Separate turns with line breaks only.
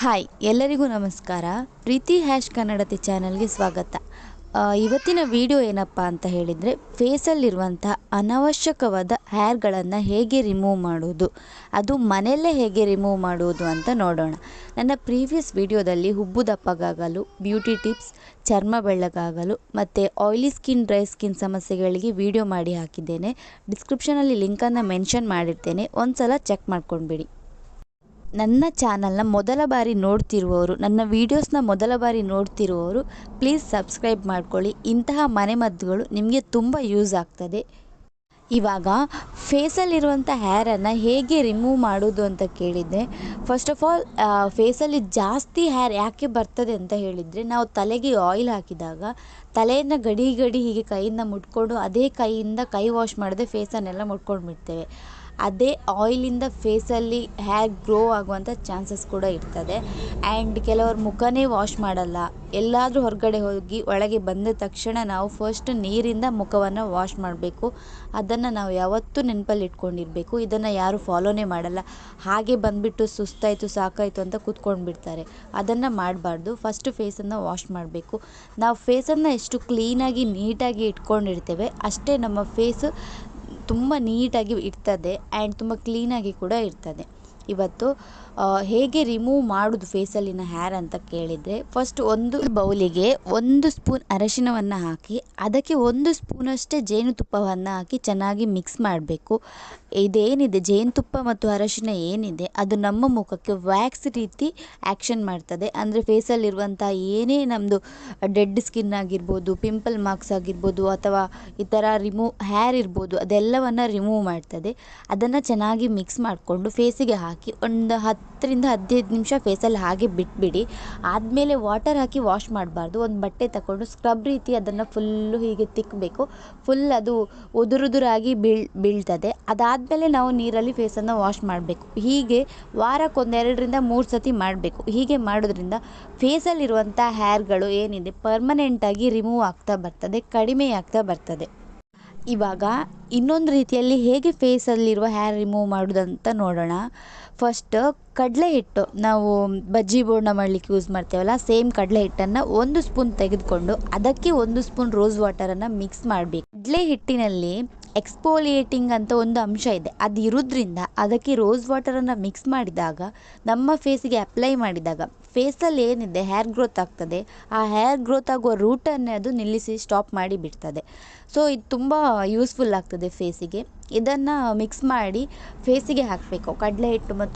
Hi, ಎಲ್ಲರಿಗೂ ನಮಸ್ಕಾರ. ಪ್ರೀತಿ hash ಕನ್ನಡತಿ ಚಾನಲ್ಗೆ ಸ್ವಾಗತ. ಇವತ್ತಿನ ವಿಡಿಯೋ ಏನಪ್ಪ ಅಂತ ಹೇಳಿದರೆ ಫೇಸಲ್ಲಿರುವಂಥ ಅನವಶ್ಯಕವಾದ ಹ್ಯಾರ್ಗಳನ್ನು ಹೇಗೆ ರಿಮೂವ್ ಮಾಡೋದು ಅದು ಮನೆಯಲ್ಲೇ ಹೇಗೆ ರಿಮೂವ್ ಮಾಡೋದು ಅಂತ ನೋಡೋಣ. ನನ್ನ ಪ್ರೀವಿಯಸ್ ವಿಡಿಯೋದಲ್ಲಿ ಹುಬ್ಬು ದಪ್ಪಗಾಗಲು, ಬ್ಯೂಟಿ ಟಿಪ್ಸ್, ಚರ್ಮ ಬೆಳ್ಳಗಾಗಲು ಮತ್ತು ಆಯಿಲಿ ಸ್ಕಿನ್, ಡ್ರೈ ಸ್ಕಿನ್ ಸಮಸ್ಯೆಗಳಿಗೆ ವಿಡಿಯೋ ಮಾಡಿ ಹಾಕಿದ್ದೇನೆ. ಡಿಸ್ಕ್ರಿಪ್ಷನಲ್ಲಿ ಲಿಂಕನ್ನು ಮೆನ್ಷನ್ ಮಾಡಿರ್ತೇನೆ. ಒಂದು ಸಲ ಚೆಕ್ ಮಾಡ್ಕೊಂಡ್ಬಿಡಿ. ನನ್ನ ಚಾನಲ್ನ ಮೊದಲ ಬಾರಿ ನೋಡ್ತಿರುವವರು, ನನ್ನ ವೀಡಿಯೋಸ್ನ ಮೊದಲ ಬಾರಿ ನೋಡ್ತಿರುವವರು, ಪ್ಲೀಸ್ ಸಬ್ಸ್ಕ್ರೈಬ್ ಮಾಡ್ಕೊಳ್ಳಿ. ಇಂತಹ ಮನೆಮದ್ದುಗಳು ನಿಮಗೆ ತುಂಬ ಯೂಸ್ ಆಗ್ತದೆ. ಇವಾಗ, ಫೇಸಲ್ಲಿರುವಂಥ ಹ್ಯಾರನ್ನು ಹೇಗೆ ರಿಮೂವ್ ಮಾಡೋದು ಅಂತ ಕೇಳಿದ್ದೆ. ಫಸ್ಟ್ ಆಫ್ ಆಲ್ ಫೇಸಲ್ಲಿ ಜಾಸ್ತಿ ಹೇರ್ ಯಾಕೆ ಬರ್ತದೆ ಅಂತ ಹೇಳಿದರೆ, ನಾವು ತಲೆಗೆ ಆಯಿಲ್ ಹಾಕಿದಾಗ, ತಲೆಯನ್ನು ಗಡಿ ಗಡಿ ಹೀಗೆ ಕೈಯಿಂದ ಮುಟ್ಕೊಂಡು, ಅದೇ ಕೈಯಿಂದ ಕೈ ವಾಶ್ ಮಾಡದೆ ಫೇಸನ್ನೆಲ್ಲ ಮುಟ್ಕೊಂಡು ಬಿಡ್ತೇವೆ ಅದೇ ಆಯಿಲಿಂದ ಫೇಸಲ್ಲಿ ಹೇರ್ ಗ್ರೋ ಆಗುವಂಥ ಚಾನ್ಸಸ್ ಕೂಡ ಇರ್ತದೆ. ಆ್ಯಂಡ್ ಕೆಲವರು ಮುಖನೇ ವಾಶ್ ಮಾಡಲ್ಲ. ಎಲ್ಲಾದರೂ ಹೊರಗಡೆ ಹೋಗಿ ಒಳಗೆ ಬಂದ ತಕ್ಷಣ ನಾವು ಫಸ್ಟ್ ನೀರಿಂದ ಮುಖವನ್ನು ವಾಶ್ ಮಾಡಬೇಕು. ಅದನ್ನು ನಾವು ಯಾವತ್ತೂ ನೆನಪಲ್ಲಿ ಇಟ್ಕೊಂಡಿರಬೇಕು. ಇದನ್ನು ಯಾರೂ ಫಾಲೋನೇ ಮಾಡಲ್ಲ. ಹಾಗೆ ಬಂದುಬಿಟ್ಟು ಸುಸ್ತಾಯಿತು, ಸಾಕಾಯಿತು ಅಂತ ಕೂತ್ಕೊಂಡು ಬಿಡ್ತಾರೆ ಅದನ್ನು ಮಾಡಬಾರ್ದು. ಫಸ್ಟ್ ಫೇಸನ್ನು ವಾಶ್ ಮಾಡಬೇಕು. ನಾವು ಫೇಸನ್ನು ಎಷ್ಟು ಕ್ಲೀನಾಗಿ ನೀಟಾಗಿ ಇಟ್ಕೊಂಡಿರ್ತೇವೆ, ಅಷ್ಟೇ ನಮ್ಮ ಫೇಸು ತುಂಬ ನೀಟಾಗಿ ಇರ್ತದೆ ಆ್ಯಂಡ್ ತುಂಬ ಕ್ಲೀನಾಗಿ ಕೂಡ ಇರ್ತದೆ. ಇವತ್ತು ಹೇಗೆ ರಿಮೂವ್ ಮಾಡೋದು ಫೇಸಲ್ಲಿನ ಹ್ಯಾರ್ ಅಂತ ಕೇಳಿದರೆ ಫಸ್ಟ್ ಒಂದು ಬೌಲಿಗೆ ಒಂದು ಸ್ಪೂನ್ ಅರಶಿನವನ್ನು ಹಾಕಿ, ಅದಕ್ಕೆ ಒಂದು ಸ್ಪೂನಷ್ಟೇ ಜೇನುತುಪ್ಪವನ್ನು ಹಾಕಿ ಚೆನ್ನಾಗಿ ಮಿಕ್ಸ್ ಮಾಡಬೇಕು. ಇದೇನಿದೆ, ಜೇನುತುಪ್ಪ ಮತ್ತು ಅರಶಿನ ಏನಿದೆ, ಅದು ನಮ್ಮ ಮುಖಕ್ಕೆ ವ್ಯಾಕ್ಸ್ ರೀತಿ ಆ್ಯಕ್ಷನ್ ಮಾಡ್ತದೆ. ಅಂದರೆ ಫೇಸಲ್ಲಿರುವಂಥ ಏನೇ ನಮ್ಮದು ಡೆಡ್ ಸ್ಕಿನ್ ಆಗಿರ್ಬೋದು ಪಿಂಪಲ್ ಮಾರ್ಕ್ಸ್ ಆಗಿರ್ಬೋದು, ಅಥವಾ ಈ ಥರ ರಿಮೂವ್ ಹ್ಯಾರ್ ಇರ್ಬೋದು, ಅದೆಲ್ಲವನ್ನು ರಿಮೂವ್ ಮಾಡ್ತದೆ. ಅದನ್ನು ಚೆನ್ನಾಗಿ ಮಿಕ್ಸ್ ಮಾಡಿಕೊಂಡು ಫೇಸಿಗೆ ಹಾಕಿ ಒಂದು ಹತ್ತರಿಂದ ಹದಿನೈದು ನಿಮಿಷ ಫೇಸಲ್ಲಿ ಹಾಗೆ ಬಿಟ್ಬಿಡಿ. ಆದಮೇಲೆ ವಾಟರ್ ಹಾಕಿ ವಾಶ್ ಮಾಡಬಾರ್ದು. ಒಂದು ಬಟ್ಟೆ ತಗೊಂಡು ಸ್ಕ್ರಬ್ ರೀತಿ ಅದನ್ನು ಫುಲ್ಲು ಹೀಗೆ ತಿಕ್ಕಬೇಕು ಫುಲ್ ಅದು ಉದುರುದುರಾಗಿ ಬೀಳ್, ಬೀಳ್ತದೆ. ಅದಾದಮೇಲೆ ನಾವು ನೀರಲ್ಲಿ ಫೇಸನ್ನು ವಾಶ್ ಮಾಡಬೇಕು. ಹೀಗೆ ವಾರಕ್ಕೆ ಒಂದೆರಡರಿಂದ ಮೂರು ಸತಿ ಮಾಡಬೇಕು. ಹೀಗೆ ಮಾಡೋದ್ರಿಂದ ಫೇಸಲ್ಲಿರುವಂಥ ಹೇರ್ಗಳು ಏನಿದೆ ಪರ್ಮನೆಂಟಾಗಿ ರಿಮೂವ್ ಆಗ್ತಾ ಬರ್ತದೆ, ಕಡಿಮೆ ಆಗ್ತಾ ಬರ್ತದೆ. ಇವಾಗ ಇನ್ನೊಂದು ರೀತಿಯಲ್ಲಿ ಹೇಗೆ ಫೇಸಲ್ಲಿರುವ ಹೇರ್ ರಿಮೂವ್ ಮಾಡೋದಂತ ನೋಡೋಣ. ಫಸ್ಟ್ ಕಡಲೆ ಹಿಟ್ಟು, ನಾವು ಬಜ್ಜಿ ಬೋಂಡ ಮಾಡಲಿಕ್ಕೆ ಯೂಸ್ ಮಾಡ್ತೇವಲ್ಲ ಸೇಮ್ ಕಡಲೆ ಹಿಟ್ಟನ್ನು ಒಂದು ಸ್ಪೂನ್ ತೆಗೆದುಕೊಂಡು ಅದಕ್ಕೆ ಒಂದು ಸ್ಪೂನ್ ರೋಸ್ ವಾಟರನ್ನು ಮಿಕ್ಸ್ ಮಾಡಬೇಕು. ಕಡಲೆ ಹಿಟ್ಟಿನಲ್ಲಿ ಎಕ್ಸ್ಪೋಲಿಯೇಟಿಂಗ್ ಅಂತ ಒಂದು ಅಂಶ ಇದೆ. ಅದು ಇರೋದ್ರಿಂದ ಅದಕ್ಕೆ ರೋಸ್ ವಾಟರನ್ನು ಮಿಕ್ಸ್ ಮಾಡಿದಾಗ, ನಮ್ಮ ಫೇಸಿಗೆ ಅಪ್ಲೈ ಮಾಡಿದಾಗ ಫೇಸಲ್ಲಿ ಏನಿದೆ ಹೇರ್ ಗ್ರೋತ್ ಆಗ್ತದೆ. ಆ ಹೇರ್ ಗ್ರೋತ್ ಆಗುವ ರೂಟನ್ನೇ ಅದು ನಿಲ್ಲಿಸಿ ಸ್ಟಾಪ್ ಮಾಡಿ ಬಿಡ್ತದೆ. ಸೊ ಇದು ತುಂಬ ಯೂಸ್ಫುಲ್ ಆಗ್ತದೆ ಫೇಸಿಗೆ ಇದನ್ನು ಮಿಕ್ಸ್ ಮಾಡಿ ಫೇಸಿಗೆ ಹಾಕಬೇಕು. ಕಡಲೆ ಹಿಟ್ಟು ಮತ್ತು